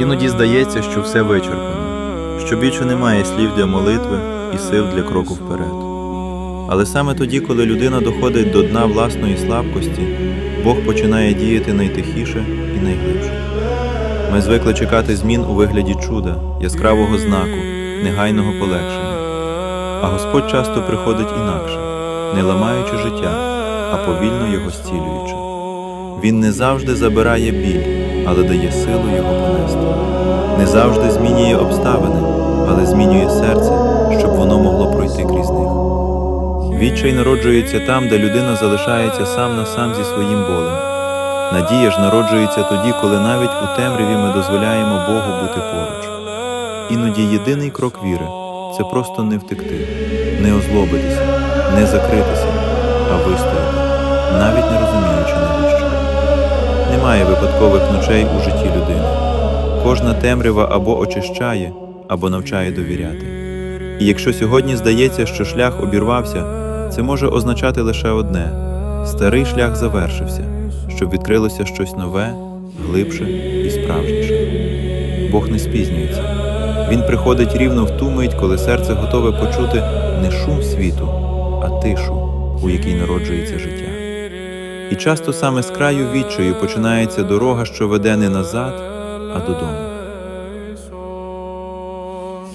Іноді здається, що все вичерпано, що більше немає слів для молитви і сил для кроку вперед. Але саме тоді, коли людина доходить до дна власної слабкості, Бог починає діяти найтихіше і найглибше. Ми звикли чекати змін у вигляді чуда, яскравого знаку, негайного полегшення. А Господь часто приходить інакше, не ламаючи життя, а повільно його зцілюючи. Він не завжди забирає біль, але дає силу його понести. Не завжди змінює обставини, але змінює серце, щоб воно могло пройти крізь них. Відчай народжується там, де людина залишається сам на сам зі своїм болем. Надія ж народжується тоді, коли навіть у темряві ми дозволяємо Богу бути поруч. Іноді єдиний крок віри це просто не втекти, не озлобитися, не закритися, а вистояти, навіть не розуміючи навіщо. Немає випадкових ночей у житті людини. Кожна темрява або очищає, або навчає довіряти. І якщо сьогодні здається, що шлях обірвався, це може означати лише одне: старий шлях завершився, щоб відкрилося щось нове, глибше і справжніше. Бог не спізнюється. Він приходить рівно в ту мить, коли серце готове почути не шум світу, а тишу, у якій народжується життя. І часто саме з краю відчаю починається дорога, що веде не назад, а додому.